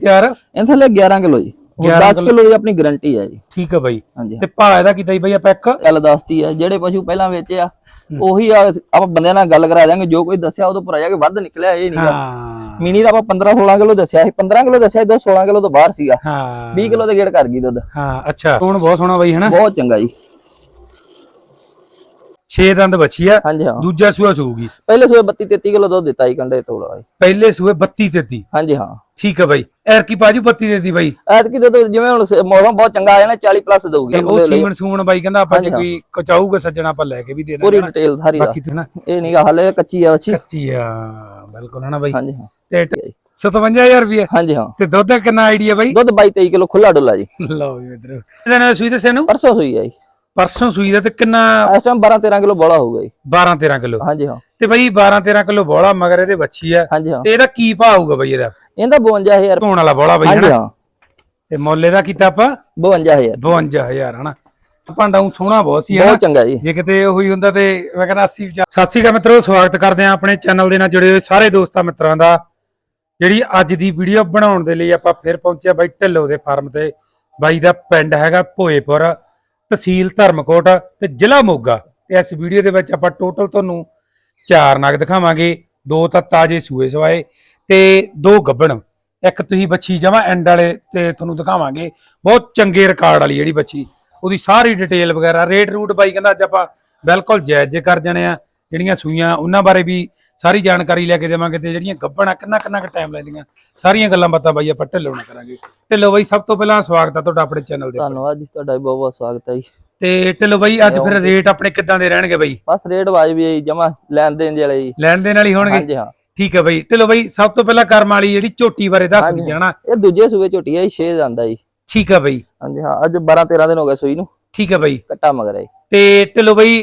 ਯਾਰ ਇਹ ਥੱਲੇ 11 ਕਿਲੋ ਜੀ। 11 10 ਕਿਲੋ। ਦੀ ਆਪਣੀ ਗਾਰੰਟੀ ਹੈ ਜੀ। ਠੀਕ ਆ ਬਾਈ। ਤੇ ਭਾਅ ਇਹਦਾ ਕੀਤਾ ਜੀ ਬਾਈ ਆਪਾਂ ਇੱਕ? ਐਲ ਦੱਸਤੀ ਹੈ ਜਿਹੜੇ ਪਸ਼ੂ ਪਹਿਲਾਂ ਵੇਚੇ ਆ ਉਹੀ ਆ ਆਪਾਂ ਬੰਦਿਆਂ ਨਾਲ ਗੱਲ ਕਰਾ ਦਿਆਂਗੇ ਜੋ ਕੋਈ ਦੱਸਿਆ ਉਹਦੋਂ ਪਰ ਆ ਜਾ ਕੇ ਵੱਧ ਨਿਕਲਿਆ ਇਹ ਨਹੀਂ ਹਾਂ। ਮਿਨੀ ਦਾ ਆਪਾਂ 15 16 ਕਿਲੋ ਦੱਸਿਆ ਸੀ 15 ਕਿਲੋ ਦੱਸਿਆ ਸੀ 16 ਕਿਲੋ ਤੋਂ ਬਾਹਰ ਸੀਗਾ। ਹਾਂ। 20 ਕਿਲੋ ਦੇ ਗੇੜ ਕਰ ਗਈ ਦੁੱਧ। ਹਾਂ ਅੱਛਾ। ਹੁਣ ਬਹੁਤ ਸੋਹਣਾ ਬਾਈ ਹਨਾ? ਬਹੁਤ ਚੰਗਾ ਜੀ। 6 ਦੰਦ ਬੱਚੀ ਆ ਹਾਂਜੀ ਹਾਂ। ਦੂਜਾ ਸੂਆ ਸੂਗੀ। ਪਹਿਲੇ ਸੂਏ 32 33 ਕਿਲੋ ਦੁੱਧ ਦਿੱਤਾ ਸੀ ਕੰਡੇ ਵਾਲਾ। ਜੀ। ਪਹਿਲੇ ਸੂਏ 32 33 ਹਾਂਜੀ ਹਾਂ। ਠੀਕ ਆ ਬਾਈ। ਐਰ ਕੀ ਬਾਜੂ 32 33 ਬਾਈ। ਐਤਕੀ ਦੁੱਧ ਜਿਵੇਂ ਹੁਣ ਮੌਸਮ ਬਹੁਤ ਚੰਗਾ ਆਇਆ ਨਾ 40 ਪਲੱਸ ਦਊਗੀ ਤੇ ਉਹ ਸੀਮਨ ਸੂਮਨ ਬਾਈ ਕਹਿੰਦਾ ਆਪਾਂ ਜੇ ਕੋਈ ਕਚਾਊਗਾ ਸੱਜਣਾ ਆਪਾਂ ਲੈ ਕੇ ਵੀ ਦੇ ਪੂਰੀ ਦਾਂਗੇ ਡਿਟੇਲ ਸਾਰੀ ਦਾ ਬਾਕੀ ਤੇ ਨਾ ਇਹ ਨਹੀਂਗਾ ਹਲੇ ਕੱਚੀ ਆ ਬੱਚੀ। ਕੱਚੀ ਆ ਬਿਲਕੁਲ ਹਨਾ ਬਾਈ। ਹਾਂਜੀ ਹਾਂ। ਤੇ 57000 ਰੁਪਏ ਹਾਂਜੀ ਹਾਂ। ਤੇ ਦੁੱਧ ਦਾ ਕਿੰਨਾ ਆਈਡੀਆ ਬਾਈ? ਦੁੱਧ 22 23 ਕਿਲੋ ਖੁੱਲਾ ਡੁੱਲਾ ਜੀ। ਲਓ ਵੀ ਇਧਰ। ਇਹਦਾ ਸੂਈ ਦੱਸਿਆ ਨੂੰ ਪਰਸੋਂ ਸੂਈ ਆ ਜੀ। ਪਰਸੋਂ ਸੂਈ ਦਾ ਤੇ ਕਿੰਨਾ? ਇਸ ਟਾਈਮ 12 13 ਕਿਲੋ ਬੋਲਾ ਹੋਊਗਾ ਜੀ। 12 13 ਕਿਲੋ। ਹਾਂਜੀ ਹਾਂ। ਤੇ ਬਾਈ 12 13 ਕਿਲੋ ਬੋਲਾ ਮਗਰ ਇਹਦੇ ਬੱਚੀ ਆ। ਹਾਂਜੀ ਹਾਂ। ਤੇ ਇਹਦਾ ਕੀ ਭਾਅ ਆਊਗਾ ਬਾਈ ਇਹਦਾ? ਇਹਦਾ 52000 ਧੋਣ ਵਾਲਾ ਬੋਲਾ ਬਾਈ ਹਾਂਜੀ ਹਾਂ। ਤੇ ਮੁੱਲ ਇਹਦਾ ਕੀਤਾ ਆਪਾਂ? 52000 52000 ਹਨਾ? ਭਾਂਡਾ ਉਹ ਸੋਹਣਾ ਬਹੁਤ ਸੀ ਬਹੁਤ ਚੰਗਾ ਜੀ। ਜੇ ਕਿਤੇ ਉਹੀ ਹੁੰਦਾ ਤੇ ਮੈਂ ਕਹਿੰਦਾ 80 ਸਤਿ ਸ਼੍ਰੀ ਅਕਾਲ ਮਿੱਤਰੋ ਸਵਾਗਤ ਕਰਦੇ ਆ ਆਪਣੇ ਚੈਨਲ ਦੇ ਨਾਲ ਜੁੜੇ ਹੋਏ ਸਾਰੇ ਦੋਸਤਾਂ ਮਿੱਤਰਾਂ ਦਾ। ਜਿਹੜੀ ਅੱਜ ਦੀ ਵੀਡੀਓ ਬਣਾਉਣ ਦੇ ਲਈ ਆਪਾਂ ਫਿਰ ਪਹੁੰਚੇ ਬਾਈ ਢਿੱਲੋਂ ਦੇ ਫਾਰਮ ਤੇ। ਬਾਈ ਦਾ ਪਿੰਡ ਹੈਗਾ ਭੋਏਪੁਰ। ਤਹਿਸੀਲ ਧਰਮਕੋਟ ਤੇ ਜ਼ਿਲ੍ਹਾ ਮੋਗਾ। ਤੇ ਇਸ ਵੀਡੀਓ ਦੇ ਵਿੱਚ ਆਪਾਂ ਟੋਟਲ ਤੁਹਾਨੂੰ ਚਾਰ ਨਗ ਦਿਖਾਵਾਂਗੇ। ਦੋ ਤਾਂ ਤਾਜੇ ਸੂਏ ਸਵਾਏ ਤੇ ਦੋ ਗੱਬਣ। ਇੱਕ ਤੁਸੀਂ ਬੱਚੀ ਜਮਾ ਐਂਡ ਵਾਲੇ ਤੇ ਤੁਹਾਨੂੰ ਦਿਖਾਵਾਂਗੇ। ਬਹੁਤ ਚੰਗੇ ਰਿਕਾਰਡ ਵਾਲੀ ਜਿਹੜੀ ਬੱਚੀ। ਉਹਦੀ ਸਾਰੀ ਡਿਟੇਲ ਵਗੈਰਾ ਰੇਟ ਰੂਟ ਬਾਈ ਕਹਿੰਦਾ ਅੱਜ ਆਪਾਂ ਬਿਲਕੁਲ ਜਾਇਜ਼ ਜੇ ਕਰ ਜਾਣੇ ਆ। ਜਿਹੜੀਆਂ ਸੂਈਆਂ, ਉਹਨਾਂ ਬਾਰੇ ਵੀ ਸਾਰੀ ਜਾਣਕਾਰੀ ਲੈ ਕੇ ਦੇਵਾਂਗੇ ਤੇ ਜਿਹੜੀਆਂ ਗੱਬਣਾ ਕਿੰਨਾ ਕਿੰਨਾ ਕੁ ਟਾਈਮ ਲੈਂਦੀਆਂ ਸਾਰੀਆਂ ਗੱਲਾਂ ਬਾਤਾਂ ਬਾਈ ਆਪਾਂ ਢਿੱਲੋਂ ਨਾਲ ਕਰਾਂਗੇ। ਢਿੱਲੋਂ ਬਾਈ ਸਭ ਤੋਂ ਪਹਿਲਾਂ ਸਵਾਗਤ ਆ ਤੁਹਾਡਾ ਆਪਣੇ ਚੈਨਲ ਦੇ ਉੱਪਰ। ਧੰਨਵਾਦ ਜੀ ਤੁਹਾਡਾ ਵੀ ਬਹੁਤ ਬਹੁਤ ਸਵਾਗਤ ਹੈ ਜੀ। ਤੇ ਢਿੱਲੋਂ ਬਾਈ ਅੱਜ ਫਿਰ ਰੇਟ ਆਪਣੇ ਕਿੱਦਾਂ ਦੇ ਰਹਿਣਗੇ ਬਾਈ? ਬਸ ਰੇਟ ਵਾਜਬੀ ਹੈ ਜੀ ਜਮਾ ਲੈਣ ਦੇਣ ਦੇ ਵਾਲੇ ਜੀ। ਲੈਣ ਦੇਣ ਵਾਲੀ ਹੋਣਗੇ? ਹਾਂਜੀ ਹਾਂ। ਠੀਕ ਹੈ ਬਾਈ। ਢਿੱਲੋਂ ਬਾਈ ਸਭ ਤੋਂ ਪਹਿਲਾਂ ਕਰਮ ਵਾਲੀ ਜਿਹੜੀ ਝੋਟੀ ਬਾਰੇ ਦੱਸ ਹਾਂਜੀ। ਦੀ ਜਾਣਾ। ਇਹ ਦੂਜੇ ਸੂਏ ਝੋਟੀ ਹੈ 6 ਜਾਂਦਾ ਜੀ। ਠੀਕ ਹੈ ਬਾਈ। ਹਾਂਜੀ ਹਾਂ ਅੱਜ 12 13 ਦਿਨ ਹੋ ਗਏ ਸੂਈ ਨੂੰ। ਠੀਕ ਹੈ ਬਾਈ। ਕੱਟਾ ਮਗਰ ਹੈ ਤੇ ਢਿੱਲੋਂ ਬਾਈ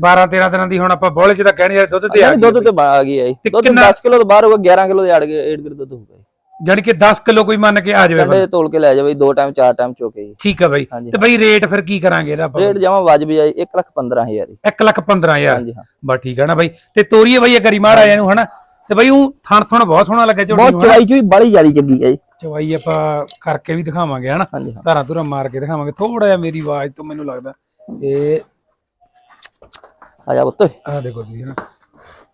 12 13 ਦਿਨਾਂ ਦੀ ਹੁਣ ਆਪਾਂ ਬੋਲੇ ਚ ਤਾਂ ਕਹਿਣੇ ਯਾਰ ਦੁੱਧ ਤੇ ਆ ਦੁੱਧ ਤੇ ਬਾ- ਆ ਗਈ ਹੈ ਦੁੱਧ ਕਿੰਨਾ- 10 ਕਿਲੋ ਤੋਂ ਬਾਹਰ ਹੋਊਗਾ 11 ਕਿਲੋ ਦੇ ਅੜ ਗਏ 8 ਕਿਲੋ ਦੁੱਧ ਹੋਊਗਾ ਜੀ। ਜਾਣੀ ਕਿ 10 ਕਿਲੋ ਕੋਈ ਮੰਨ ਕੇ ਆ ਜਾਵੇ ਕੰਡੇ ਤੋਲ ਕੇ ਲੈ ਜਾਵੇ ਦੋ ਟਾਈਮ ਚਾਰ ਟਾਈਮ ਚੋਕੇ ਜੀ। ਠੀਕ ਹੈ ਬਾਈ। ਤੇ ਬਾਈ ਰੇਟ ਫਿਰ ਕੀ ਕਰਾਂਗੇ ਇਹਦਾ ਰੇਟ ਜਮਾ ਵਾਜਬੀ ਹੈ 1 ਲੱਖ 15000 ਜੀ। 1 ਲੱਖ 15000 ਹਾਂਜੀ ਹਾਂ। ਬਸ ਠੀਕ ਹੈ ਨਾ ਬਾਈ। ਤੇ ਤੋਰੀਏ ਬਾਈ ਇਹ ਕਰੀ ਮਾੜਾ ਇਹਨੂੰ ਹਨਾ? ਤੇ ਬਾਈ ਉਹ ਥਣ ਥਣ ਬਹੁਤ ਸੋਹਣਾ ਲੱਗਿਆ ਝੋਟੀ ਬਹੁਤ ਨੂੰ ਚਵਾਈ ਚੁਈ ਬੜੀ ਜ਼ਿਆਦੀ ਚੰਗੀ ਹੈ ਜੀ। ਚਵਾਈ ਆਪਾਂ ਕਰਕੇ ਵੀ ਦਿਖਾਵਾਂਗੇ ਹਨਾ? ਹਾਂਜੀ ਹਾਂ। ਧਾਰਾਂ ਧੁਰਾਂ ਮਾਰ ਕੇ ਦਿਖਾਵਾਂਗੇ। ਥੋੜਾ ਜਿਹਾ ਮੇਰੀ ਆਵਾਜ਼ ਤੋਂ ਮੈਨੂੰ ਲੱਗਦਾ ਇਹ ਆ ਜਾ ਪੁੱਤ। ਆ ਦੇਖੋ ਤੁਸੀਂ ਹਨਾ?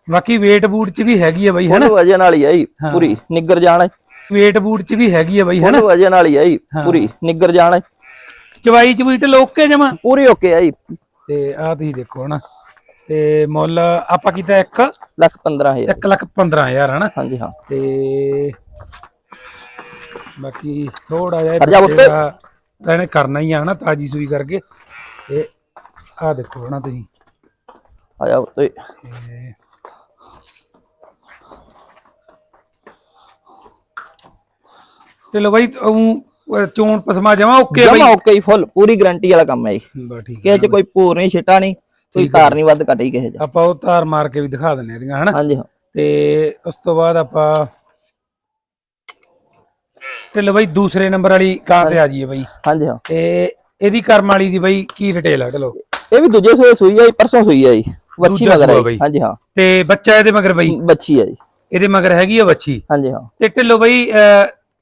ਬਾਕੀ weight ਬੂਟ ਚ ਵੀ ਹੈਗੀ ਆ ਬਾਈ ਹਨਾ? ਉਹਨੂੰ ਵਜਨ ਵਾਲੀ ਹੈ ਜੀ ਪੂਰੀ। ਨਿੱਗਰ ਜਾਣ weight ਬੂਟ ਚ ਵੀ ਹੈਗੀ ਆ ਬਾਈ ਹਨਾ? ਉਹਨੂੰ ਵਜਨ ਵਾਲੀ ਹੈ ਜੀ ਪੂਰੀ। ਨਿੱਗਰ ਜਾਣ ਚਵਾਈ ਚ ਵੀ ਤੇ ਲੋਕੇ ਜਮਾ? ਪੂਰੀ ਓਕੇ ਜੀ। ਤੇ ਆ ਤੁਸੀਂ ਦੇਖੋ ਹਨਾ? ਤੇ ਮੁੱਲ ਆਪਾਂ ਕੀਤਾ 1 ਲੱਖ 15000 1 ਲੱਖ 15000 ਹਨਾ? ਹਾਂਜੀ ਹਾਂ। ਤੇ ਬਾਕੀ ਥੋੜਾ ਜਿਹਾ ਹਟ ਜਾ ਬੱਚੇ ਪੁੱਤ। ਦਾ ਤਾਂ ਇਹਨੇ ਕਰਨਾ ਹੀ ਆ ਹਨਾ ਤਾਜੀ ਸੂਈ ਕਰਕੇ। ਤੇ ਆ ਦੇਖੋ ਹਨਾ ਤੁਸੀਂ। ਆ ਜਾ ਪੁੱਤ ਤੇ ਤੇ ਲੋ ਬਾਈ ਉਹ ਚੋਣ ਪਸਮਾ ਜਮਾ ਓਕੇ ਜਮਾ ਬਾਈ? ਓਕੇ ਜੀ ਫੁੱਲ ਪੂਰੀ ਗਾਰੰਟੀ ਵਾਲਾ ਕੰਮ ਹੈ ਜੀ। ਬਾ ਠੀਕ ਕਿਸੇ ਚ ਕੋਈ ਭੂਰ ਨਹੀਂ ਛਿਟਾ ਨਹੀਂ ਕੋਈ ਧਾਰ ਨਹੀਂ ਵੱਧ ਘਟੀ ਕਿਸੇ ਚ। ਆਪਾਂ ਉਹ ਧਾਰ ਮਾਰ ਕੇ ਵੀ ਦਿਖਾ ਦਿੰਨੇ ਇਹਦੀਆਂ ਹਨਾ। ਹਾਂਜੀ ਹਾਂ। ਤੇ ਉਸ ਤੋਂ ਬਾਅਦ ਆਪਾਂ ਤੇ ਲੋ ਬਾਈ ਦੂਸਰੇ ਨੰਬਰ ਵਾਲੀ ਕਾਂ ਤੇ ਆ ਜਾਈਏ ਬਾਈ। ਹਾਂਜੀ ਹਾਂ। ਤੇ ਇਹਦੀ ਕਰਮ ਵਾਲੀ ਦੀ ਬਾਈ ਕੀ ਡਿਟੇਲ ਆ ਚਲੋ ਇਹ ਵੀ ਦੂਜੇ ਸੂਏ ਸੂਈ ਹੈ ਜੀ ਪਰਸੋਂ ਸੂਈ ਹੈ ਜੀ। ਵੱਛੀ ਮਗਰ। ਬਈ। ਹਾਂਜੀ ਹਾਂ। ਤੇ ਬੱਚਾ ਇਹਦੇ ਮਗਰ ਬਾਈ? ਬੱਚੀ ਹੈ ਜੀ। ਇਹਦੇ ਮਗਰ ਹੈਗੀ ਆ ਬੱਚੀ ਹਾਂਜੀ ਹਾਂ। ਤੇ ਢਿੱਲੋ ਬਾਈ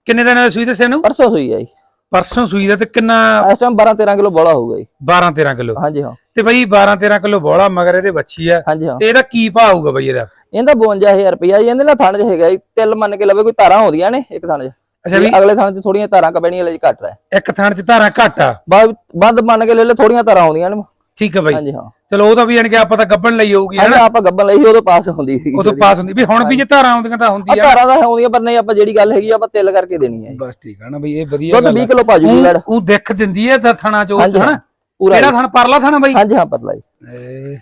ਕਿੰਨੇ ਦਿਨ ਹੋਏ ਸੂਈ ਦੱਸਿਆ ਨੂੰ ਪਰਸੋਂ ਸੂਈ ਹੈ ਜੀ। ਪਰਸੋਂ ਸੂਈ ਦਾ ਤੇ ਕਿੰਨਾ? ਇਸ ਟਾਈਮ 12 13 ਕਿਲੋ ਬੋਲਾ ਹੋਊਗਾ ਜੀ। 12 13 ਕਿਲੋ। ਹਾਂਜੀ ਹਾਂ। ਤੇ ਬਾਈ 12 13 ਕਿਲੋ ਬੋਲਾ ਮਗਰ ਇਹਦੇ ਬੱਚੀ ਆ। ਹਾਂਜੀ ਹਾਂ। ਤੇ ਇਹਦਾ ਕੀ ਭਾਅ ਆਊਗਾ ਬਾਈ ਇਹਦਾ? ਇਹਦਾ 52000 ਰੁਪਇਆ ਜੀ। ਇਹਦੇ ਨਾਲ ਥਣ ਚ ਹੈਗਾ ਜੀ। ਤਿਲ ਮੰਨ ਕੇ ਲਵੇ ਕੋਈ ਧਾਰਾਂ ਹੁੰਦੀਆਂ ਨੇ ਇੱਕ ਥਣ ਚ ਅੱਛਾ ਵੀ ਅਗਲੇ ਥਣ ਚ ਥੋੜੀਆਂ ਧਾਰਾਂ ਕਬੈਣੀਆਂ ਲਈ ਘੱਟ ਹੈ ਇੱਕ ਥਣ ਚ ਧਾਰਾਂ ਘੱਟ ਆ। ਬੰਦ ਮੰਨ ਕੇ ਲੈ ਲੈ ਥੋੜੀਆਂ ਧਾਰਾਂ ਆਉਂਦੀਆਂ ਨੇ। ਠੀਕ ਆ ਬਾਈ। ਹਾਂਜੀ ਹਾਂ। ਚਲੋ ਉਹਦਾ ਵੀ ਜਾਣ ਕੇ ਆਪਾਂ ਤਾਂ ਗੱਬਣ ਲਈ ਹੋਊਗੀ ਹਨਾ? ਆਪਾਂ ਗੱਬਨ ਲਈ ਉਦੋਂ ਪਾਸ ਹੁੰਦੀ ਸੀ। ਉਦੋਂ ਪਾਸ ਹੁੰਦੀ। ਵੀ ਹੁਣ ਵੀ ਜੇ ਧਾਰਾਂ ਆਉਂਦੀਆਂ ਤਾਂ ਹੁੰਦੀ ਆ ਧਾਰਾਂ ਦਾ ਆਉਂਦੀਆਂ ਪਰ ਨਹੀਂ ਆਪਾਂ ਜਿਹੜੀ ਗੱਲ ਹੈਗੀ ਆ, ਆਪਾਂ ਤਿਲ ਕਰਕੇ ਦੇਣੀ ਹੈ। ਬਸ ਠੀਕ ਆ ਨਾ ਬਈ ਇਹ ਵਧੀਆ ਦੁੱਧ ਗੱਲ 20 ਕਿਲੋ ਭਾਜੂ ਦੀ ਲੜ। ਉਹ ਉਹ ਦਿੱਖ ਦਿੰਦੀ ਹੈ ਤਾਂ ਥਣਾ ਚੋਂ ਹਾਂ, ਹਨਾ? ਪੂਰਾ ਕਿਹੜਾ ਥਣ? ਪਰਲਾ ਥਣਾ ਬਾਈ? ਹਾਂਜੀ ਹਾਂ ਪਰਲਾ ਜੀ।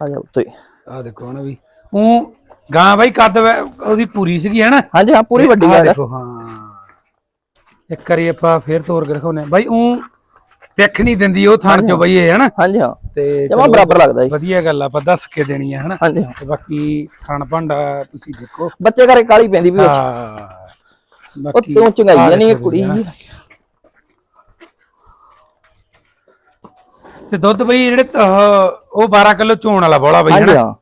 ਆ ਜਾ ਉੱਤੇ ਆ ਦੇਖੋ ਨਾ ਵੀ ਉਹ ਗਾਂ ਬਾਈ ਕੱਦ ਉਹਦੀ ਪੂਰੀ ਸੀਗੀ ਹੈ ਨਾ ਹਾਂਜੀ ਹਾਂ ਪੂਰੀ ਵੱਡੀ ਹੈ ਦੇਖੋ ਹਾਂ। ਇੱਕ ਵਾਰੀ ਆਪਾਂ ਫੇਰ ਤੋਰ ਕੇ ਦਿਖਾਉਨੇ ਆ। ਬਾਈ ਉਹ ਦੇਖ ਨਹੀਂ ਦਿੰਦੀ ਉਹ ਥਣ ਚੋਂ ਬਈ ਇਹ ਹੈ ਨਾ ਹਾਂਜੀ ਹਾਂ। ਤੇ ਜਮਾ ਬਰਾਬਰ ਲੱਗਦਾ ਜੀ। ਵਧੀਆ ਗੱਲ ਆ, ਆਪਾਂ ਦੱਸ ਕੇ ਦੇਣੀ ਹੈ ਹਨਾ? ਹਾਂਜੀ ਹਾਂ। ਤੇ ਬਾਕੀ ਥਣ ਭਾਂਡਾ ਤੁਸੀਂ ਦੇਖੋ। ਬੱਚੇ ਘਰੇ ਕਾਲੀ ਪੈਂਦੀ ਵੀ ਵਿੱਚ। ਹਾਂ। ਉਹ ਬਾਕੀ ਤੂੰ ਚੰਗਾਈ ਆ ਨਹੀਂ ਕੁੜੀ ਤੇ ਦੁੱਧ ਬਈ ਜਿਹੜੇ ਤ- ਉਹ 12 ਕਿਲੋ ਚੋਣ ਵਾਲਾ ਬੋਲਾ ਬਈ ਹਾਂਜੀ ਹਨਾ? ਹਾਂ।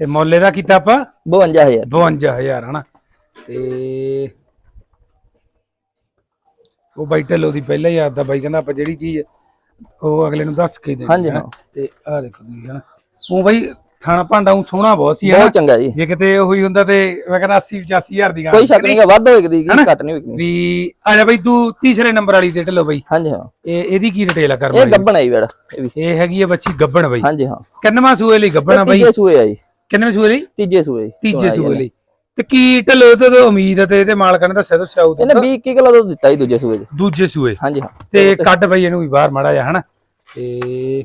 ਤੇ ਮੁੱਲ ਇਹਦਾ ਕੀਤਾ ਆਪਾਂ? 52000 52000 ਹਨਾ? ਤੇ ਉਹ ਬਾਈ ਢਿੱਲੋਂ ਦੀ ਪਹਿਲਾਂ ਹੀ ਆਦਾ ਬਾਈ ਕਹਿੰਦਾ ਆਪਾਂ ਜਿਹੜੀ ਚੀਜ਼ ਉਹ ਅਗਲੇ ਨੂੰ ਦੱਸ ਕੇ ਦੇਣੀ ਹਾਂਜੀ, ਹਨਾ। ਹਾਂ। ਤੇ ਆਹ ਦੇਖੋ ਤੁਸੀਂ ਹਨਾ? ਉਹ ਬਾਈ ਥਾਣਾ ਭਾਂਡਾ ਉਹ ਸੋਹਣਾ ਬਹੁਤ ਸੀ ਬਹੁਤ ਚੰਗਾ ਜੀ। ਜੇ ਕਿਤੇ ਉਹੀ ਹੁੰਦਾ ਤੇ ਮੈਂ ਕਹਿੰਦਾ 80 85000 ਦੀ ਗੱਲ ਕੋਈ ਸ਼ੱਕ ਨਹੀਂ ਗਾ ਵੱਧ ਹੋਏਗੀ? ਘੱਟ ਨਹੀਂ ਹੋਏਗੀ। ਵੀ ਆ ਜਾ ਬਾਈ ਤੂੰ ਤੀਸਰੇ ਨੰਬਰ ਵਾਲੀ ਤੇ ਢਿੱਲੋਂ ਬਾਈ। ਹਾਂਜੀ ਹਾਂ। ਇਹ ਇਹਦੀ ਕੀ ਡਿਟੇਲ ਆ ਕਰ ਇਹ ਗੱਬਣ ਆਈ ਬੇੜਾ ਇਹ ਵੀ। ਇਹ ਹੈਗੀ ਆ ਬੱਚੀ ਗੱਬਣ ਬਾਈ। ਹਾਂਜੀ ਹਾਂ। ਕਿੰਨਵਾਂ ਸੂਏ ਲਈ ਗੱਬਣ ਆ ਬਾਈ ਤੀਜੇ ਸੂਏ ਆਈ ਕਿੰਨਵੇਂ ਸੂਏ ਲਈ? ਤੀਜੇ ਸੂਏ। ਤੀਜੇ ਸੂਏ ਲਈ। ਤੇ ਕੀ ਢਿੱਲੋਂ ਤੇ ਤਾਂ ਉਮੀਦ ਆ ਤੇ ਇਹਦੇ ਮਾਲਕਾਂ ਨੇ ਦੱਸਿਆ ਦੱਸਿਆ ਉਹ ਇਹਨੇ 20 21 ਕਿਲੋ ਦੁੱਧ ਦਿੱਤਾ ਜੀ ਦੂਜੇ ਸੂਏ 'ਚ। ਦੂਜੇ ਸੂਏ। ਹਾਂਜੀ ਹਾਂ। ਤੇ ਕੱਢ ਬਈ ਇਹਨੂੰ ਵੀ ਬਾਹਰ ਮਾੜਾ ਜਾ ਹਨਾ? ਤੇ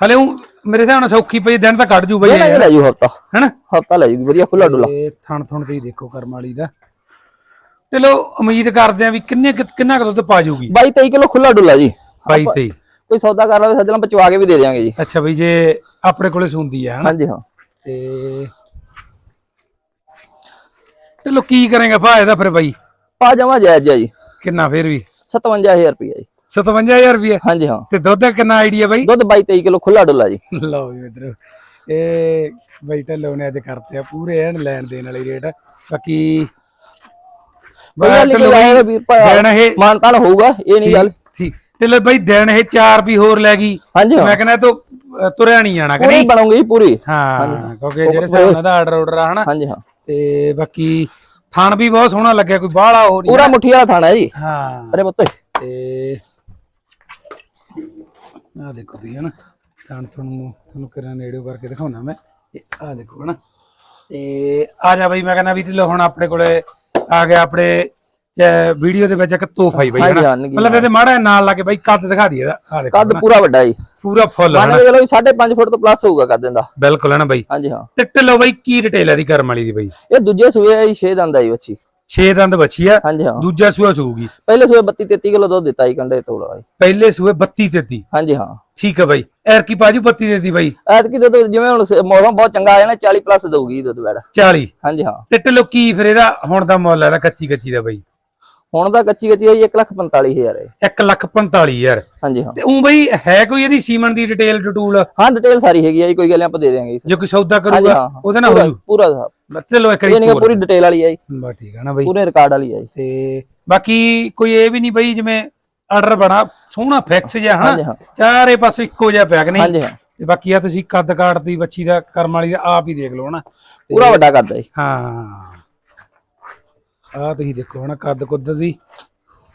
ਹਲੇ ਉਹ ਮੇਰੇ ਹਿਸਾਬ ਨਾਲ ਸੌਖੀ ਪਈ ਦਿਨ ਤਾਂ ਕੱਢ ਜੂ ਬਈ ਇਹ। ਲੈ ਜੂ ਹਫਤਾ। ਹਨਾ? ਹਫਤਾ ਲੈ ਜੂਗੀ ਵਧੀਆ ਖੁੱਲਾ ਡੁੱਲਾ। ਤੇ ਥਣ ਥਣ ਤੇ ਹੀ ਦੇਖੋ ਕਰਮ ਵਾਲੀ ਦਾ। ਚਲੋ ਉਮੀਦ ਕਰਦੇ ਆ ਵੀ ਕਿੰਨੇ ਕਿੰਨਾ ਕੁ ਦੁੱਧ ਪਾ ਜੂਗੀ। 22 23 ਕਿਲੋ ਖੁੱਲਾ ਡੁੱਲਾ ਜੀ। 22 23 ਕੋਈ ਸੌਦਾ ਕਰ ਲਵੇ ਸੱਜਣਾ ਪਚਵਾ ਕੇ ਵੀ ਦੇ ਦਿਆਂਗੇ ਜੀ। ਅੱਛਾ ਬਈ ਜੇ ਆਪਣੇ ਕੋਲੇ ਸੁਣਦੀ ਆ ਹਨਾ? ਹਾਂਜੀ ਹਾਂ। ਤੇ ਚਲੋ ਕੀ ਕਰੇਗਾ? ਭਾ ਇਹਦਾ ਫਿਰ ਬਾਈ। ਪਾ ਜਾਵਾਂ ਜਾਇਜ਼ ਜੀ। ਕਿੰਨਾ ਫਿਰ ਵੀ? 57000 ਰੁਪਏ ਜੀ। 57000 ਰੁਪਏ। ਹਾਂਜੀ ਹਾਂ। ਤੇ ਦੁੱਧ ਦਾ ਕਿੰਨਾ ਆਈਡੀਆ ਬਾਈ? ਦੁੱਧ 22 23 ਕਿਲੋ ਖੁੱਲਾ ਡੁੱਲਾ ਜੀ। ਲਓ ਜੀ ਮਿੱਤਰੋ ਇਹ ਬਾਈ ਢੱਲੋਂ ਨੇ ਅੱਜ ਕਰਤੇ ਆ ਪੂਰੇ ਐਨ ਲੈਣ ਦੇਣ ਵਾਲੇ ਰੇਟ। ਬਾਕੀ ਬਈ ਗੱਲ ਢਿੱਲੋਂ ਨਹੀਂ ਆਇਆ ਬਾਈ ਵੀਰ ਭਾਈ ਮਾਨਤਾਨ ਹੋਊਗਾ ਇਹ ਨਹੀਂ ਗੱਲ। ਠੀਕ। ਤੇ ਲੈ ਬਾਈ ਦਿਨ ਇਹ ਚਾਰ ਵੀ ਹੋਰ ਲੈ ਗਈ। ਮੈਂ ਕਹਿੰਦਾ ਤੋਂ ਤੁਰਿਆ ਨਹੀਂ ਜਾਣਾ ਕਿ ਨਹੀਂ? ਪੂਰੀ। ਹਾਂ ਕਿਉਂਕਿ ਜਿਹੜੇ ਹਿਸਾਬ ਦਾ ਆਰਡਰ ਆਰਡਰ ਆ ਹਨਾ? ਹਾਂਜੀ ਹਾਂ। ਤੇ ਬਾਕੀ ਥਣ ਵੀ ਬਹੁਤ ਸੋਹਣਾ ਲੱਗਿਆ ਕੋਈ ਬਾਹਲਾ ਹੋ ਨਹੀਂ ਪੂਰਾ ਮੁੱਠੀ ਵਾਲਾ ਥਾਣਾ ਜੀ। ਹਾਂ। ਅਰੇ ਪੁੱਤ। ਤੇ ਆ ਦੇਖੋ ਤੁਸੀਂ ਹਨਾ ਤਾਂ ਤੁਹਾਨੂੰ ਤੁਹਾਨੂੰ ਕਿਰਾਂ ਨੇੜੇ ਕਰਕੇ ਦਿਖਾਉਣਾ ਮੈਂ ਆ ਦੇਖੋ ਹਨਾ। ਤੇ ਆ ਜਾ ਬਈ ਮੈਂ ਕਹਿੰਦਾ ਵੀ ਤੇ ਲਓ ਹੁਣ ਆਪਣੇ ਕੋਲੇ ਆ ਗਿਆ ਆਪਣੇ ਵੀਡੀਓ ਦੇ ਵਿੱਚ ਇੱਕ ਤੋਹਫਾ ਹੀ ਬਈ ਹਨਾ। ਹਾਂ ਮਤਲਬ ਇਹਦੇ ਮਾੜਾ ਨਾਲ ਲਾ ਕੇ ਬਈ ਕੱਦ ਦਿਖਾ ਦਈਏ ਆ ਦੇਖੋ ਕੱਦ ਪੂਰਾ ਵੱਡਾ ਜੀ। ਪੂਰਾ ਫੁੱਲ ਮੰਨ ਹਨਾ। ਚਲੋ ਵੀ 5.5 ਫੁੱਟ ਤੋਂ ਪਲੱਸ ਹੋਊਗਾ ਕੱਦ ਇਹਦਾ। ਬਿਲਕੁਲ ਹਨਾ ਬਈ। ਹਾਂਜੀ ਹਾਂ। ਤੇ ਢਿੱਲੋ ਬਈ ਕੀ ਡਿਟੇਲ ਹੈ ਦੀ ਕਰਮ ਵਾਲੀ ਦੀ ਬਈ? ਇਹ ਦੂਜੇ ਸੂਏ ਆ ਜੀ 6 ਦੰਦ ਆਈ ਬੱਚੀ। 6 ਦੰਦ ਬੱਚੀ ਆ ਹਾਂਜੀ ਹਾਂ। ਦੂਜਾ ਸੂਆ ਸੂਗੀ। ਪਹਿਲੇ ਸੂਏ 32 33 ਕਿਲੋ ਦੁੱਧ ਦਿੱਤਾ ਜੀ ਕੰਡੇ ਤੋੜਾ ਜੀ ਪਹਿਲੇ ਸੂਏ 32 33 ਹਾਂਜੀ ਹਾਂ। ਠੀਕ ਹੈ ਬਾਈ। ਐਰ ਕੀ ਬਾਜੂ 32 ਦੇਤੀ ਬਾਈ। ਐਤਕੀ ਦੁੱਧ ਜਿਵੇਂ ਹੁਣ ਸ- ਮੌਸਮ ਬਹੁਤ ਚੰਗਾ ਆਇਆ ਨਾ 40 ਪਲੱਸ ਦਊਗੀ ਦੁੱਧ ਵੈੜ 40 ਹਾਂਜੀ ਹਾਂ। ਤੇ ਢਿੱਲੋ ਕੀ ਫਿਰ ਇਹਦਾ ਹੁਣ ਦਾ ਮੁੱਲ ਇਹਦਾ ਕੱਚੀ ਕੱਚੀ ਦਾ ਬਾਈ। ਹੁਣ ਦਾ ਕੱਚੀ ਕੱਚੀ ਆਈ 1,45,000 ਹੈ। 1 ਲੱਖ 45 ਯਾਰ ਹਾਂਜੀ ਹਾਂ। ਤੇ ਉਹ ਬਈ ਹੈ ਕੋਈ ਇਹਦੀ ਸੀਮਨ ਦੀ ਡਿਟੇਲ ਟਟੂਲ ਹਾਂ ਡਿਟੇਲ ਸਾਰੀ ਹੈਗੀ ਆ ਜੀ ਕੋਈ ਗੱਲ ਆਪਾਂ ਦੇ ਦਿਆਂਗੇ ਜੀ। ਕੋਈ ਸੌਦਾ ਕਰੂਗਾ ਹਾਂ ਹਾਂ। ਉਹਦੇ ਨਾਲ ਹੋ ਪੂਰਾ- ਜੂ। ਪੂਰਾ ਹਿਸਾਬ। ਚਲੋ ਇੱਕ ਵਾਰੀ ਪੂਰੀ ਡਿਟੇਲ ਵਾਲੀ ਹੈ ਜੀ। ਬਾ ਠੀਕ ਹੈ ਨਾ ਬਈ। ਪੂਰੇ ਰਿਕਾਰਡ ਵਾਲੀ ਹੈ ਜੀ। ਤੇ ਬਾਕੀ ਕੋਈ ਇਹ ਵੀ ਨਹੀਂ ਬਈ ਜਿਵੇਂ ਆਰਡਰ ਬਣਾ ਸੋਹਣਾ ਫਿਕਸ ਜਿਹਾ ਹਨਾ? ਹਾਂ। ਚਾਰੇ ਪਾਸੇ ਇੱਕੋ ਜਿਹਾ ਪਿਆ ਕਿ ਨਹੀਂ? ਹਾਂਜੀ ਹਾਂ। ਤੇ ਬਾਕੀ ਆ ਤੁਸੀਂ ਕੱਦ ਕਾਟ ਦੀ ਬੱਚੀ ਦਾ ਕਰਮ ਵਾਲੀ ਦਾ ਆਪ ਹੀ ਦੇਖ ਲਓ ਹਨਾ? ਪੂਰਾ ਵੱਡਾ ਕਰਦਾ ਜੀ। ਹਾਂ। ਆ ਤੁਸੀਂ ਦੇਖੋ ਹਨਾ ਕੱਦ ਕੁੱਦ ਦੀ।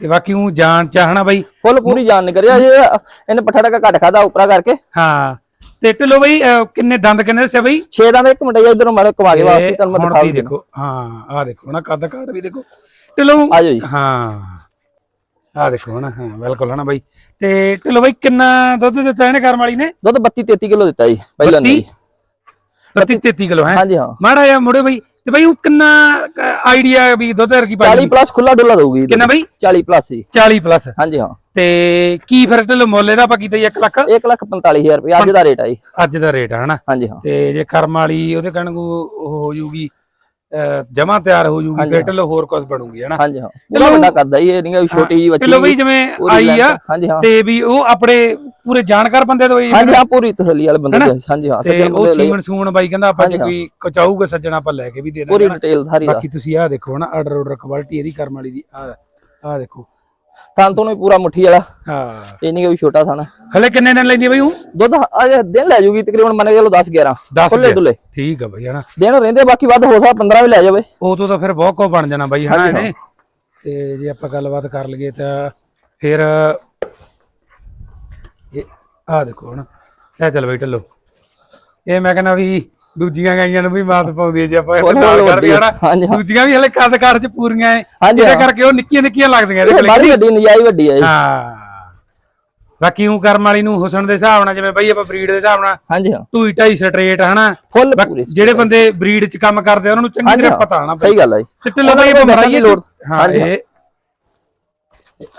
ਤੇ ਬਾਕੀ ਉਹ ਜਾਣ ਚਾਹਣਾ ਬਈ। ਫੁੱਲ ਪੂਰੀ ਜਾਨ ਨਹੀਂ ਕਰਿਆ ਜੇ ਇਹਨੇ ਪੱਠਾ ਟਕਾ ਘੱਟ ਖਾਦਾ ਉਪਰਾ ਕਰਕੇ। ਹਾਂ ਤੇ ਢਿੱਲੋ ਬਈ ਅਹ, ਕਿੰਨੇ ਦੰਦ ਕਿੰਨੇ ਦੱਸਿਆ ਬਈ? ਛੇ ਦਾ ਇੱਕ ਮਿੰਟ ਇਧਰੋਂ ਮਾਰੇ ਕਮਾ ਕੇ ਵਾਪਸੀ ਤੇ ਤੁਹਾਨੂੰ ਮੈਂ ਹੁਣ ਦਿਖਾ ਤੁਸੀਂ ਦੇਖੋ ਹਾਂ ਆ ਦੇਖੋ ਨਾ ਕੱਦ ਕਾਟ ਵੀ ਦੇਖੋ। ਢਿੱਲੋ ਆ ਜਾਓ ਜੀ। ਹਾਂ ਆ ਦੇਖੋ ਹਨਾ ਹਾਂ ਬਿਲਕੁਲ ਹਨਾ ਬਈ। ਤੇ ਢਿੱਲੋ ਬਈ ਕਿੰਨਾ ਦੁੱਧ ਦਿੱਤਾ ਇਹਨੇ ਕਰਮ ਵਾਲੀ ਨੇ? ਦੁੱਧ 32 33 ਕਿਲੋ ਦਿੱਤਾ ਜੀ ਪਹਿਲਾਂ ਨੇ ਜੀ। 32 33 ਕਿਲੋ ਹੈ? ਹਾਂਜੀ ਹਾਂ। ਮਾੜਾ ਜਿਹਾ ਮੁੜੇ ਬਈ ਤੇ ਬਈ ਉਹ ਕਿੰਨਾ ਆਈਡੀਆ ਵੀ ਦੁੱਧ ਵਰਗੀ ਪਾ 40 ਪਲੱਸ ਖੁੱਲਾ ਡੁੱਲਾ ਦਊਗੀ ਕਿੰਨਾ ਬਈ? 40 ਪਲੱਸ ਜੀ 40 ਪਲੱਸ ਹਾਂਜੀ ਹਾਂ। ਤੇ ਕੀ ਫਿਰ ਢਿੱਲੋ ਮੁੱਲ ਇਹਦਾ ਆਪਾਂ ਕੀਤਾ 1 ਲੱਖ? 1,45,000 ਰੁਪਏ ਅੱਜ ਦਾ ਰੇਟ ਆ ਜੀ। ਅੱਜ ਦਾ ਰੇਟ ਹੈ ਹਨਾ? ਹਾਂਜੀ ਹਾਂ। ਤੇ ਜੇ ਕਰਮ ਵਾਲੀ ਉਹਦੇ ਕਹਿਣ ਨੂੰ ਉਹ ਹੋ ਜੂਗੀ ਜਮਾ ਤਿਆਰ ਹੋ ਜੂਗੀ ਫਿਰ ਢਿੱਲੋ ਹੋਰ ਕੁਝ ਬਣੂਗੀ ਹਨਾ? ਹਾਂਜੀ ਹਾਂ। ਪੂਰਾ ਵੱਡਾ ਕਰਦਾ ਇਹ ਨਹੀਂ ਕਿ ਛੋਟੀ ਜੀ ਬੱਚੀ ਢਿੱਲੋ ਬਈ ਜਿਵੇਂ ਆਈ ਆ ਤੇ ਵੀ ਉਹ ਆਪਣੇ ਪੂਰੇ ਜਾਣਕਾਰ ਬੰਦੇ ਤੋਂ ਹੀ ਹਾਂਜੀ ਹਾਂ ਪੂਰੀ ਤਸੱਲੀ ਵਾਲੇ ਬੰਦੇ ਦੇ ਹਾਂਜੀ ਹਾਂ ਤੇ ਸੱਜਣ ਉਹ ਬੰਦੇ ਲਈ। ਸੀਮਨ ਸੂਮਨ ਬਾਈ ਕਹਿੰਦਾ ਆਪਾਂ ਜੇ ਕੋਈ ਕਚਾਊਗਾ ਸੱਜਣਾ ਆਪਾਂ ਲੈ ਕੇ ਵੀ ਦੇ ਪੂਰੀ ਡਿਟੇਲ ਸਾਰੀ ਬਾਕੀ ਤੁਸੀਂ ਆਹ ਦੇਖੋ ਨਾ ਆਰਡਰ ਆਰਡਰ ਕੁਆਲਿਟੀ ਇਹਦੀ ਕਰਮ ਵਾਲੀ ਦੀ ਆ ਆ ਦੇਖੋ। ਤਾਂ ਤੋਂ ਵੀ ਪੂਰਾ ਮੁੱਠੀ ਵਾਲਾ। ਹਾਂ। ਇਹ ਨਹੀਂ ਕਿ ਵੀ ਛੋਟਾ ਥਾਣਾ। ਹਲੇ ਕਿੰਨੇ ਦਿਨ ਲੈਂਦੀ ਬਈ ਉਹ? ਦੁੱਧ ਅੱਜ ਦਿਨ ਲੈ ਜੂਗੀ ਤਕਰੀਬਨ ਮੰਨ ਕੇ ਚਲੋ 10 11 10 ਖੁੱਲੇ ਡੁੱਲੇ ਠੀਕ ਆ ਬਈ ਹਨਾ। ਦਿਨ ਰਹਿੰਦੇ ਬਾਕੀ ਵੱਧ ਹੋ ਸਕਦਾ 15 ਵੀ ਲੈ ਜਾਵੇ। ਉਹ ਤੋਂ ਤਾਂ ਫਿਰ ਬਹੁਤ ਕੋ ਬਣ ਜਾਣਾ ਬਾਈ ਹਨਾ ਇਹਨੇ। ਤੇ ਜੇ ਆਪਾਂ ਗੱਲਬਾਤ ਕਰ ਲਈਏ ਤਾਂ ਫਿਰ ਇਹ ਆ ਦੇਖੋ ਹਨਾ ਇਹ ਚੱਲ ਬਈ ਢੱਲੋ। ਇਹ ਮੈਂ ਕਹਿੰਦਾ ਵੀ ਦੂਜੀਆਂ ਗਾਈਆਂ ਨੂੰ ਵੀ ਮਾਤ ਪਾਉਂਦੀ ਹੈ ਜੇ ਆਪਾਂ ਬਹੁਤ ਨਾਲ ਕਰ ਵੱਡੀ ਵੀ ਹੈ। ਹਨਾ। ਹਾਂਜੀ, ਹਾਂ। ਦੂਜੀਆਂ ਵੀ ਹਲੇ ਕੱਦ ਕਾਰ ਚ ਪੂਰੀਆਂ ਐ ਹਾਂ। ਕਰਕੇ ਉਹ ਨਿੱਕੀਆਂ ਨਿੱਕੀਆਂ ਲੱਗਦੀਆਂ ਇਹਦੇ ਇਹ ਕੋਲ ਵੱਡੀ ਨਜਾਈ ਵੱਡੀ ਜੀ ਹਾਂ। ਬਾਕੀ ਉਹ ਕਰਮ ਵਾਲੀ ਨੂੰ ਹੁਸਨ ਦੇ ਹਿਸਾਬ ਨਾਲ ਜਿਵੇਂ ਬਈ ਆਪਾਂ ਬਰੀਡ ਦੇ ਹਿਸਾਬ ਨਾਲ ਹਾਂਜੀ ਹਾਂ। ਟੂਈ ਟਾਈ ਸਟ੍ਰੇਟ ਹਨਾ। ਜਿਹੜੇ ਬੰਦੇ ਬਰੀਡ ਚ ਕੰਮ ਕਰਦੇ ਉਹਨਾਂ ਨੂੰ ਚੰਗੀ ਤਰ੍ਹਾਂ ਪਤਾ ਹਨਾ ਸਹੀ ਗੱਲ ਹੈ ਲੋ ਉਹਨਾਂ ਬਈ ਨੂੰ ਮਰਾਈਏ ਲੋੜ। ਹਾਂ ਹਾਂਜੀ, ਇਹ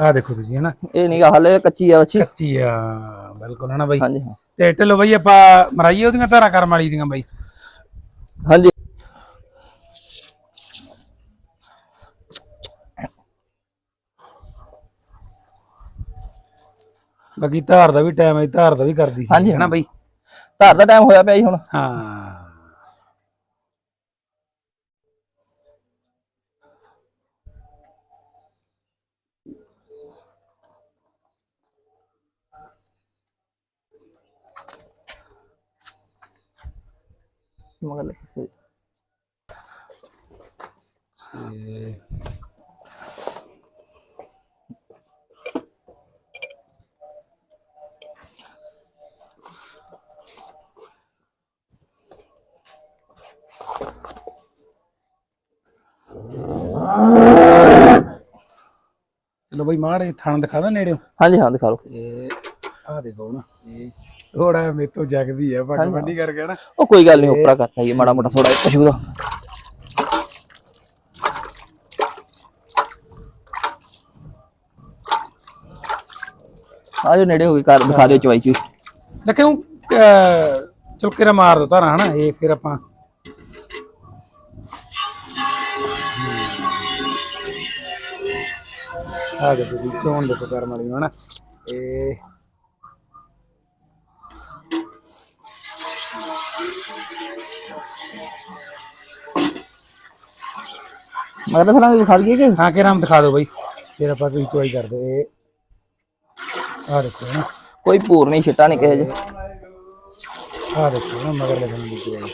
ਆ ਦੇਖੋ ਤੁਸੀਂ ਹਨਾ? ਇਹ ਨਹੀਂ ਗਾ ਹਲੇ ਕੱਚੀ ਆ ਬੱਚੀ। ਕੱਚੀ ਆ ਬਿਲਕੁਲ ਹਨਾ ਬਈ? ਹਾਂਜੀ ਹਾਂ। ਤੇ ਢਿੱਲੋ ਬਈ ਆਪਾਂ ਮਰਾਈਏ ਉਹਦੀਆਂ ਧਾਰਾਂ ਕਰਮ ਵਾਲੀ ਦੀਆਂ ਬਈ? ਹਾਂਜੀ। ਬਾਕੀ ਧਾਰ ਦਾ ਵੀ ਟਾਈਮ ਹੈ ਧਾਰ ਦਾ ਵੀ ਕਰਦੀ ਸੀ ਹਾਂਜੀ, ਹਨਾ ਬਈ? ਧਾਰ ਦਾ ਟਾਈਮ ਹੋਇਆ ਪਿਆ ਜੀ ਹੁਣ। ਹਾਂ। ਮਗਰ ਲੈ ਕੇ ਸੋਈ। ਤੇ ਚਲੋ ਬਈ ਮਾੜੇ ਥਣ ਦਿਖਾ ਦਾ ਨੇੜਿਓ ਹਾਂਜੀ ਹਾਂ ਦਿਖਾ ਲਓ ਇਹ ਆ ਦੇਖੋ ਨਾ ਇਹ ਥੋੜਾ ਮੇਰੇ ਤੋਂ ਜਗਦੀ ਆ ਪੱਗ ਬੰਨੀ ਕਰਕੇ ਨਾ ਉਹ ਕੋਈ ਗੱਲ ਨਹੀਂ ਉਪਰਾ ਕਰਤਾ ਜੀ ਮਾੜਾ ਮੋਟਾ ਥੋੜਾ ਪਸ਼ੂ ਦਾ। ਆਜੋ ਨੇੜੇ ਹੋ ਗਈ ਘਰ ਦਿਖਾ ਦਿਓ ਚਵਾਈ ਚੂ ਦੇਖਿਓ ਚਲ ਕਿਰਾ ਮਾਰ ਦੋ ਤਾਰਾ ਹਨਾ ਇਹ ਫਿਰ ਆਪਾਂ। ਆ ਗਿਆ ਜੀ ਚੋਣ ਦੇਖੋ ਕਰਮ ਵਾਲੀ ਹਨਾ। ਇਹ ਮਗਰ ਥੋੜਾ ਦਿਖਾ ਦਈਏ ਕਿ? ਹਾਂ ਕਿਰਾਮ ਦਿਖਾ ਦਿਓ ਬਈ। ਫਿਰ ਆਪਾਂ ਤੁਸੀਂ ਚੋਈ ਕਰਦੇ। ਇਹ ਆ ਦੇਖੋ ਨਾ। ਕੋਈ ਪੂਰ ਨਹੀਂ ਛਿੱਟਾ ਨਹੀਂ ਕਿਸੇ ਜੇ ਆ ਦੇਖੋ ਨਾ ਮਗਰ ਲੱਗਣ ਦੀ ਚੋਈ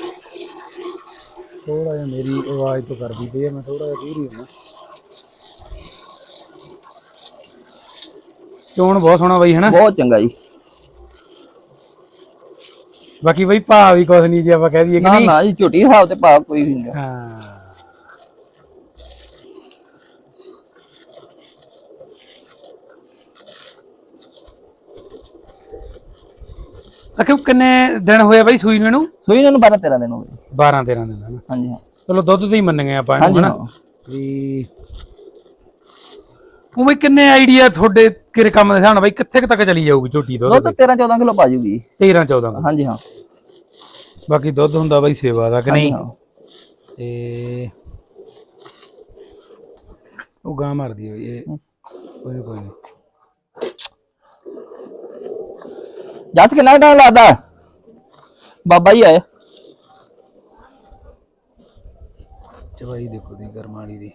ਥੋੜਾ ਜਿਹਾ ਮੇਰੀ ਆਵਾਜ਼ ਤੋਂ ਕਰਦੀ ਪਈ ਹੈ ਮੈਂ ਥੋੜਾ ਜਿਹਾ ਦੂਰ ਹੀ ਹਾਂ। ਚੋਣ ਬਹੁਤ ਸੋਹਣਾ ਬਈ ਹਨਾ? ਬਹੁਤ ਚੰਗਾ ਜੀ। ਬਾਕੀ ਬਈ ਭਾ ਵੀ ਕੁਛ ਨਹੀਂ ਜੇ ਆਪਾਂ ਕਹਿ ਦਈਏ ਕਿ ਨਾ ਨਹੀਂ। ਨਾ ਜੀ ਝੋਟੀ ਹਾਲ ਤੇ ਪਾ ਕੋਈ ਵੀ ਨਹੀਂ ਹਾਂ। ਅਕੇ ਕਿੰਨੇ ਦਿਨ ਹੋਏ ਬਈ ਸੂਈ ਨੂੰ ਇਹਨੂੰ? ਸੋਈ ਇਹਨਾਂ ਨੂੰ 12 13 ਦਿਨ ਹੋ ਗਏ। 12 13 ਦਿਨ ਦਾ ਨਾ। ਹਾਂਜੀ ਹਾਂ। ਚਲੋ ਦੁੱਧ ਤੇ ਹੀ ਮੰਨਾਂਗੇ ਆਪਾਂ ਇਹਨੂੰ ਹਨਾ? ਹਾਂ। ਵੀ ਉਹ ਬਈ ਕਿੰਨੇ ਆਈਡੀਆ ਤੁਹਾਡੇ ਕਿਰੇ ਕੰਮ ਦੇ ਹਿਸਾਬ ਨਾਲ ਬਈ ਕਿੱਥੇ ਕੁ ਤੱਕ ਚਲੀ ਜਾਊਗੀ ਝੋਟੀ ਦੁੱਧ ਦੁੱਧ 13 14 ਕਿਲੋ ਪਾ ਜੂਗੀ। 13 14 ਹਾਂਜੀ ਹਾਂ। ਬਾਕੀ ਦੁੱਧ ਹੁੰਦਾ ਬਈ ਸੇਵਾ ਦਾ ਕਿ ਨਹੀਂ? ਤੇ ਉਹ ਗਾਂ ਮਾਰਦੀ ਹੋਈ ਇਹ। ਕੋਈ ਕੋਈ ਨਹੀਂ ਜੱਸ ਕਿੰਨਾ ਟਾਈਮ ਲੱਗਦਾ? ਬਾਬਾ ਜੀ ਆਏ। ਚਵਾਈ ਦੇਖੋ ਦੀ ਗਰਮਾਲੀ ਦੀ।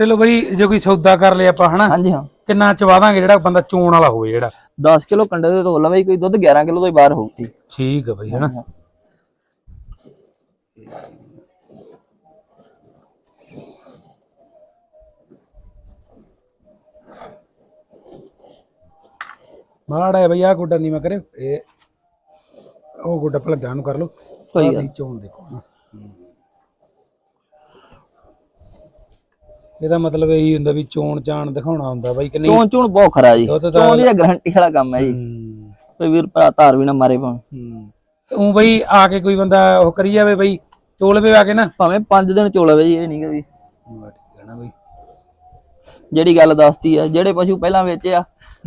ਚਲੋ ਬਈ ਜੇ ਕੋਈ ਸੌਦਾ ਕਰ ਲਿਆ ਆਪਾਂ ਹਨਾ? ਹਾਂਜੀ ਹਾਂ। ਕਿੰਨਾ ਚਵਾ ਦਾਂਗੇ ਜਿਹੜਾ ਬੰਦਾ ਚੋਣ ਵਾਲਾ ਹੋਵੇ ਜਿਹੜਾ? 10 ਕਿਲੋ ਕੰਡੇ ਦੇ ਤੋਂ ਲਵੇ ਕੋਈ ਦੁੱਧ 11 ਕਿਲੋ ਤੋਂ ਹੀ ਬਾਹਰ ਹੋਊਗੀ। ਠੀਕ ਹੈ ਬਈ ਹਨਾ? ਮਾੜਾ ਹੈ ਬਈ ਆ ਗੋਡਾ ਨਹੀਂ ਮੈਂ ਕਰੇ ਇਹ ਉਹ ਗੋਡਾ ਪਹਿਲਾਂ ਧਿਆਨ ਕਰ ਲਓ। ਕੋਈ ਦੀ ਚੋਣ ਦੇਖੋ ਨਾ ਇਹਦਾ ਮਤਲਬ ਇਹੀ ਹੁੰਦਾ ਵੀ ਚੋਣ ਚਾਣ ਦਿਖਾਉਣਾ ਹੁੰਦਾ ਬਾਈ ਕਿ ਨਹੀਂ? ਚੋਣ ਚੋਣ ਬਹੁਤ ਖਰਾ ਜੀ। ਦੁੱਧ ਤਾਂ- ਚੋਣ ਦੀ ਗਾਰੰਟੀ ਵਾਲਾ ਕੰਮ ਹੈ ਜੀ। ਹੂੰ। ਕੋਈ ਵੀਰ ਭਰਾ ਧਾਰ ਵੀ ਨਾ ਮਾਰੇ ਭਾਵੇਂ। ਉਹ ਬਈ ਆ ਕੇ ਕੋਈ ਬੰਦਾ ਉਹ ਕਰੀ ਜਾਵੇ ਬਈ ਚੋਲਵੇ ਆ ਕੇ ਨਾ। ਭਾਵੇਂ 5 ਦਿਨ ਚੋਲਵੇ ਜੀ ਇਹ ਨਹੀਂ ਵੀ। ਠੀਕ ਹੈ ਨਾ ਬਈ। ਜਿਹੜੀ ਗੱਲ ਦੱਸਤੀ ਆ ਜਿਹੜੇ ਪਸ਼ੂ ਪਹਿਲਾਂ ਵੇਚੇ ਆ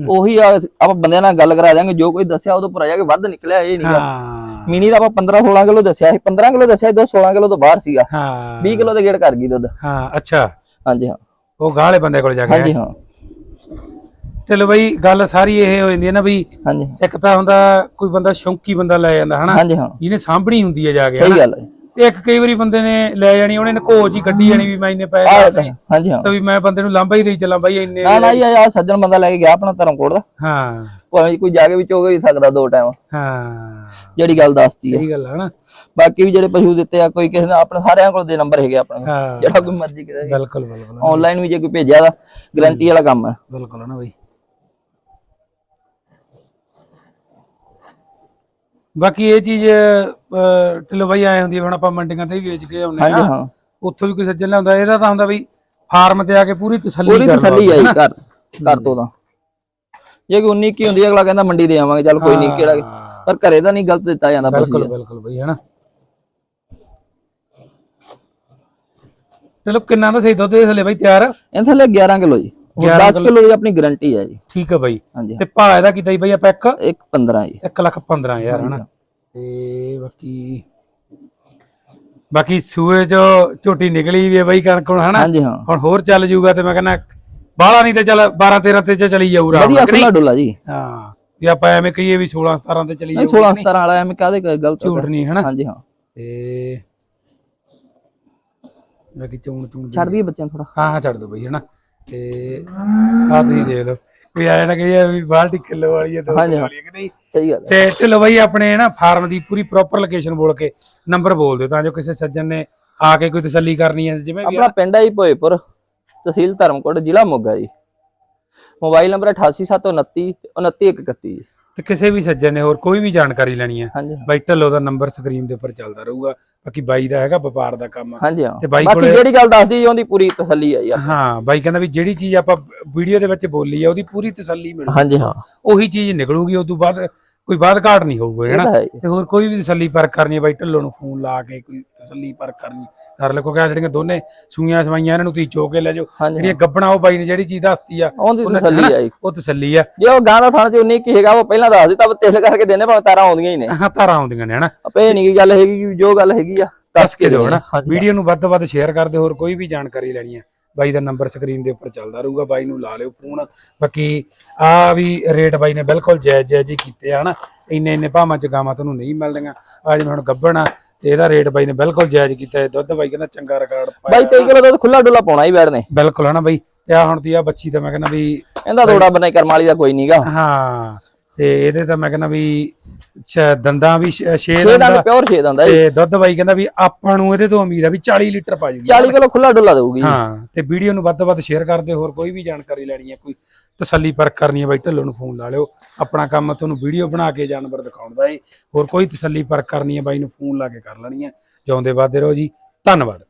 ਉਹੀ ਆ ਆਪਾਂ ਬੰਦਿਆਂ ਨਾਲ ਗੱਲ ਕਰਾ ਦਿਆਂਗੇ ਜੋ ਕੋਈ ਦੱਸਿਆ ਉਹਦੋਂ ਭਰਾ ਜਾ ਕੇ ਵੱਧ ਨਿਕਲਿਆ ਇਹ ਨਹੀਂ ਹਾਂ। ਮਿਨੀ ਦਾ ਆਪਾਂ 15 16 ਕਿਲੋ ਦੱਸਿਆ ਸੀ 15 ਕਿਲੋ ਦੱਸਿਆ ਸੀ, ਦੋ 16 ਕਿਲੋ ਤੋਂ ਬਾਹਰ ਸੀਗਾ। ਹਾਂ। 20 ਕਿਲੋ ਦੇ ਗੇੜ ਕਰ ਗਈ ਦੁੱਧ। ਹਾਂ ਅੱਛਾ। ਹਾਂਜੀ ਹਾਂ। ਉਹ ਗਾਲੇ ਬੰਦੇ ਕੋਲ ਜਾ ਕੇ ਹਾਂਜੀ ਹਾਂ। ਚਲੋ ਬਈ ਗੱਲ ਸਾਰੀ ਇਹ ਹੋ ਜਾਂਦੀ ਹੈ ਨਾ ਬਈ ਹਾਂਜੀ। ਇੱਕ ਤਾਂ ਹੁੰਦਾ ਕੋਈ ਬੰਦਾ ਸ਼ੌਂਕੀ ਬੰਦਾ ਲੈ ਜਾਂਦਾ ਹਨਾ? ਹਾਂਜੀ ਹਾਂ। ਜਿਹਨੇ ਸਾਂਭਣੀ ਹੁੰਦੀ ਹੈ ਜਾ ਕੇ ਸਹੀ ਗੱਲ ਹੈ। ਤੇ ਇੱਕ ਕਈ ਵਾਰੀ ਬੰਦੇ ਨੇ ਲੈ ਜਾਣੀ ਉਹਨੇ ਨਕੋਚ ਹੀ ਕੱਢੀ ਜਾਣੀ ਵੀ ਮੈਂ ਇੰਨੇ ਪੈਸੇ ਲਾਤੇ। ਹਾਂਜੀ ਹਾਂ। ਤਾਂ ਵੀ ਮੈਂ ਬੰਦੇ ਨੂੰ ਲਾਂਭਾ ਹੀ ਦੇਈ ਚੱਲਾਂ ਬਾਈ ਇੰਨੇ ਨਾ ਨਾ ਜੀ ਆ ਸੱਜਣ ਬੰਦਾ ਲੈ ਕੇ ਗਿਆ ਆਪਣਾ ਧਰਮਕੋਟ ਦਾ। ਹਾਂ। ਭਾਵੇਂ ਕੋਈ ਜਾ ਕੇ ਵੀ ਚੋਗੇ ਵੀ ਸਕਦਾ ਦੋ ਟਾਈਮ। ਹਾਂ। ਜਿਹੜੀ ਗੱਲ ਦੱਸਤੀ ਹੈ। ਸਹੀ ਗੱਲ ਹੈ ਨਾ ਬਾਕੀ ਵੀ ਜਿਹੜੇ ਪਸ਼ੂ ਦਿੱਤੇ ਆ ਕੋਈ ਕਿਸੇ ਨੇ ਆਪਣੇ ਸਾਰਿਆਂ ਕੋਲ ਦੇ ਨੰਬਰ ਹੈਗੇ ਆਪਣੇ ਹਾਂ। ਜਿਹੜਾ ਕੋਈ ਮਰਜ਼ੀ ਕਰੇ। ਬਿਲਕੁਲ ਬਿਲਕੁਲ। ਆਨਲਾਈਨ ਵੀ ਜੇ ਕੋਈ ਭੇਜਿਆ ਦਾ ਗਾਰੰਟੀ ਵਾਲਾ ਕੰਮ ਹੈ ਬਿਲਕੁਲ ਨਾ ਬਈ। ਬਾਕੀ ਇਹ ਚੀਜ਼ ਢਿੱਲੋਂ ਬਾਈ ਆਏ ਹੁੰਦੀ ਹੁਣ ਆਪਾਂ ਮੰਡੀਆਂ ਤੇ ਵੀ ਵੇਚ ਕੇ ਆਉਂਦੇ ਆ ਹਾਂ। ਉੱਥੋਂ ਵੀ ਕੋਈ ਸੱਜਣ ਲਿਆਉਂਦਾ ਇਹਦਾ ਤਾਂ ਹੁੰਦਾ ਵੀ ਫਾਰਮ ਤੇ ਆ ਕੇ ਪੂਰੀ ਤਸੱਲੀ ਪੂਰੀ ਕਰ ਤਸੱਲੀ ਲਓ, ਆਈ? ਘਰ ਘਰ ਤੋਂ ਤਾਂ। ਜੇ ਕੋਈ 19 ਕੀ ਹੁੰਦੀ ਹੈ, ਅਗਲਾ ਕਹਿੰਦਾ ਮੰਡੀ ਦੇ ਆਵਾਂਗੇ ਚੱਲ ਕੋਈ ਨਹੀਂ ਕਿਹੜਾ ਹਾਂ, ਪਰ ਘਰੇ ਤਾਂ ਨਹੀਂ ਗਲਤ ਦਿੱਤਾ ਜਾਂਦਾ ਬਿਲਕੁਲ ਬਿਲਕੁਲ ਬਈ ਹਨਾ ਚਲੋ ਕਿੰਨਾ ਦਾ ਸਹੀ ਦੁੱਧ ਦੇ ਥੱਲੇ ਬਾਈ ਤਿਆਰ? ਇਹ ਥੱਲੇ 11 ਕਿਲੋ ਜੀ। 11 10 ਕਿਲੋ। ਦੀ ਆਪਣੀ ਗਾਰੰਟੀ ਹੈ ਜੀ। ਠੀਕ ਆ ਬਾਈ। ਤੇ ਭਾਅ ਇਹਦਾ ਕੀਤਾ ਜੀ ਬਾਈ ਆਪਾਂ ਇੱਕ? ਇੱਕ 15 ਜੀ। 1 ਲੱਖ 15000 ਹਨਾ? ਤੇ ਬਾਕੀ ਬਾਕੀ ਸੂਏ ਚ ਝੋਟੀ ਨਿਕਲੀ ਵੀ ਹੈ ਬਾਈ ਕਣਕ ਹੁਣ ਹਨਾ? ਹਾਂਜੀ ਹਾਂ। ਹੁਣ ਹੋਰ ਚੱਲ ਜਾਊਗਾ ਤੇ ਮੈਂ ਕਹਿੰਦਾ ਬਾਹਲਾ ਨਹੀਂ ਤੇ ਚੱਲ 12 13 ਤੇ ਚਲੀ ਜਾਊ ਰਾਮ ਵਧੀਆ ਖੁੱਲਾ ਡੁੱਲਾ ਜੀ। ਹਾਂ ਵੀ ਆਪਾਂ ਐਵੇਂ ਕਹੀਏ ਵੀ 16 17 ਤੇ ਚਲੀ ਨਹੀਂ ਜਾਊ 16 17 ਵਾਲਾ ਐਵੇਂ ਕਾਦੇ ਗਲਤ ਝੂਠ ਨਹੀਂ ਹਨਾ? ਹਾਂਜੀ ਹਾਂ। ਤੇ ਬਾਕੀ ਚੋਣ ਚੂਣ ਛੱਡ ਦਈਏ ਬੱਚਿਆਂ ਥੋੜਾ ਹਾਂ ਹਾਂ ਛੱਡ ਦੋ ਬਈ ਹਨਾ। ਤੇ ਆ ਤੁਸੀਂ ਦੇਖ ਲਓ। ਵੀ ਆਇਆ ਨਾ ਕਹੀਏ ਵੀ ਬਾਲਟੀ ਕਿਲੋ ਵਾਲੀ ਹੈ ਦੋ ਹਾਂਜੀ, ਕਿਲੋ ਵਾਲੀ ਹੈ ਕਿ ਨਹੀਂ? ਸਹੀ ਗੱਲ ਹੈ ਤੇ ਚਲੋ ਬਈ ਆਪਣੇ ਨਾ ਫਾਰਮ ਦੀ ਪੂਰੀ ਪ੍ਰੋਪਰ ਲੋਕੇਸ਼ਨ ਬੋਲ ਕੇ ਨੰਬਰ ਬੋਲ ਦਿਓ ਤਾਂ ਜੋ ਕਿਸੇ ਸੱਜਣ ਨੇ ਆ ਕੇ ਕੋਈ ਤਸੱਲੀ ਕਰਨੀ ਹੈ ਜਿਵੇਂ ਵੀ ਆਪਣਾ ਪਿੰਡ ਹੈ ਜੀ ਭੋਏਪੁਰ ਤਹਿਸੀਲ ਧਰਮਕੋਟ ਜ਼ਿਲ੍ਹਾ ਮੋਗਾ ਜੀ। ਮੋਬਾਈਲ ਨੰਬਰ 8879 29131 ਜੀ। ਤੇ ਕਿਸੇ ਵੀ ਸੱਜਣ ਨੇ ਹੋਰ ਕੋਈ ਵੀ ਜਾਣਕਾਰੀ ਲੈਣੀ ਹੈ ਹਾਂਜੀ ਬਾਈ ਢੱਲੋ ਦਾ ਨੰਬਰ ਸਕਰੀਨ ਦੇ ਉੱਪਰ ਚੱਲਦਾ ਰਹੂਗਾ। ਬਾਕੀ ਬਾਈ ਦਾ ਹੈਗਾ ਵਪਾਰ ਦਾ ਕੰਮ। ਹਾਂਜੀ ਹਾਂ। ਤੇ ਬਾਈ ਬਾਕੀ ਕੋਲੇ- ਜਿਹੜੀ ਗੱਲ ਦੱਸਦੀ ਜੀ ਉਹਦੀ ਪੂਰੀ ਤਸੱਲੀ ਜੀ ਹਾਂ ਬਾਈ ਕਹਿੰਦਾ ਵੀ ਜਿਹੜੀ ਚੀਜ਼ ਆਪਾਂ ਵੀਡੀਓ ਦੇ ਵਿੱਚ ਬੋਲੀ ਆ ਉਹਦੀ ਪੂਰੀ ਤਸੱਲੀ ਮਿਲੂ। ਹਾਂਜੀ ਹਾਂ। ਉਹੀ ਚੀਜ਼ ਨਿਕਲੂਗੀ ਉਸ ਤੋਂ ਬਾਅਦ ਕੋਈ ਬਾਅਦ ਘਾਟ ਨਹੀਂ ਹੋਊਗਾ ਹੈਨਾ ਤਾਂ। ਤੇ ਹੋਰ ਕੋਈ ਵੀ ਤਸੱਲੀ ਪਰਖ ਕਰਨੀ ਬਾਈ ਢੱਲੋ ਨੂੰ ਫੋਨ ਲਾ ਕੇ ਕੋਈ ਤਸੱਲੀ ਪਰਖ ਕਰਨੀ। ਕਰ ਲੈ ਆਹ ਜਿਹੜੀਆਂ ਦੋਨੇ ਸੂਈਆਂ ਸਵਾਈਆਂ ਇਹਨਾਂ ਨੂੰ ਤੁਸੀਂ ਚੋ ਕੇ ਲੈ ਜਾਓ। ਜਿਹੜੀਆਂ ਗੱਬਣਾ ਉਹ ਬਾਈ ਨੇ ਜਿਹੜੀ ਚੀਜ਼ ਦੱਸਤੀ ਆ ਉਹਦੀ ਤਸੱਲੀ ਜੀ। ਉਹ ਤਸੱਲੀ ਆ। ਜੇ ਉਹ ਗਾਂ ਦਾ ਥਾਣ ਚ ਉਨੀ ਕੀ ਹੈਗਾ ਉਹ ਪਹਿਲਾਂ ਦੱਸ ਦਿੱਤਾ ਤਿਲ ਕਰਕੇ ਦੇਣੇ ਭਾਵੇਂ ਤਾਰਾਂ ਆਉਂਦੀਆਂ ਹੀ ਨੇ। ਹਾਂ ਤਾਰਾਂ ਆਉਂਦੀਆਂ ਨੇ ਹਨਾ ਆਪੇ ਨਹੀਂ ਕੀ ਗੱਲ ਹੈਗੀ ਕਿ ਜੋ ਗੱਲ ਹੈਗੀ ਆ ਦੱਸ ਕੇ ਦਿਓ ਹਨਾ। ਵੀਡੀਓ ਨੂੰ ਵੱਧ ਤੋਂ ਵੱਧ ਸ਼ੇਅਰ ਕਰ ਦਿਓ ਹੋਰ ਕੋਈ ਵੀ ਜਾਣਕਾਰੀ ਲੈਣੀ ਹੈ ਬਾਈ ਦਾ ਨੰਬਰ ਸਕਰੀਨ ਦੇ ਉੱਪਰ ਚੱਲਦਾ ਰਹੂਗਾ ਬਾਈ ਨੂੰ ਲਾ ਲਿਓ ਫੋਨ ਬਾਕੀ ਆ ਵੀ ਰੇਟ ਬਾਈ ਨੇ ਬਿਲਕੁਲ ਜਾਇਜ਼ ਜਾਇਜ਼ ਹੀ ਕੀਤੇ ਆ ਹਨਾ? ਇੰਨੇ ਇੰਨੇ ਭਾਵਾਂ ਚ ਗਾਵਾਂ ਤੁਹਾਨੂੰ ਨਹੀਂ ਮਿਲਦੀਆਂ। ਆ ਜਿਵੇਂ ਹੁਣ ਗੱਬਣ ਆ ਤੇ ਇਹਦਾ ਰੇਟ ਬਾਈ ਨੇ ਬਿਲਕੁਲ ਜਾਇਜ਼ ਕੀਤਾ ਹੈ। ਦੁੱਧ ਬਾਈ ਕਹਿੰਦਾ ਚੰਗਾ ਰਿਕਾਰਡ ਬਾਈ 23 ਕਿਲੋ ਦੁੱਧ ਖੁੱਲਾ ਡੁੱਲਾ ਪਾਉਣਾ ਹੀ ਨੇ। ਬਿਲਕੁਲ ਹਨਾ ਬਾਈ? ਤੇ ਆ ਹੁਣ ਤੀ ਆ ਬੱਚੀ ਤਾਂ ਮੈਂ ਕਹਿੰਦਾ ਵੀ ਇਹਦਾ ਥੋੜਾ ਬਣਾਈ ਕਰਮ ਵਾਲੀ ਦਾ ਕੋਈ ਨਹੀਂਗਾ ਹਾਂ ਤੇ ਇਹਦੇ ਤਾਂ ਮੈਂ ਕਹਿੰਦਾ ਵੀ ਦੰਦਾਂ ਵੀ 6 ਛੇ ਦੰਦਾਂ ਪਿਓਰ ਛੇ ਦੰਦ ਜੀ। ਤੇ ਦੁੱਧ ਬਾਈ ਕਹਿੰਦਾ ਵੀ ਆਪਾਂ ਨੂੰ ਇਹਦੇ ਤੋਂ ਉਮੀਦ ਆ ਵੀ 40 ਲੀਟਰ ਪਾ ਜੂਗੀ। 40 ਕਿਲੋ ਖੁੱਲਾ ਡੁੱਲਾ ਦੇਊਗੀ। ਹਾਂ ਤੇ ਵੀਡੀਓ ਨੂੰ ਵੱਧ ਤੋਂ ਵੱਧ ਸ਼ੇਅਰ ਕਰਦੇ ਹੋਰ ਕੋਈ ਵੀ ਜਾਣਕਾਰੀ ਲੈਣੀ ਹੈ ਕੋਈ ਤਸੱਲੀ ਪਰਖ ਕਰਨੀ ਹੈ ਬਾਈ ਢੱਲੋ ਨੂੰ ਫੋਨ ਲਾ ਲਿਓ। ਆਪਣਾ ਕੰਮ ਤੁਹਾਨੂੰ ਵੀਡੀਓ ਬਣਾ ਕੇ ਜਾਨਵਰ ਦਿਖਾਉਣ ਦਾ ਏ ਹੋਰ ਕੋਈ ਤਸੱਲੀ ਪਰਖ ਕਰਨੀ ਹੈ ਬਾਈ ਨੂੰ ਫੋਨ ਲਾ ਕੇ ਕਰ ਲੈਣੀ ਹੈ। ਜਿਉਂਦੇ ਵਾਦੇ ਰਹੋ ਜੀ। ਧੰਨਵਾਦ।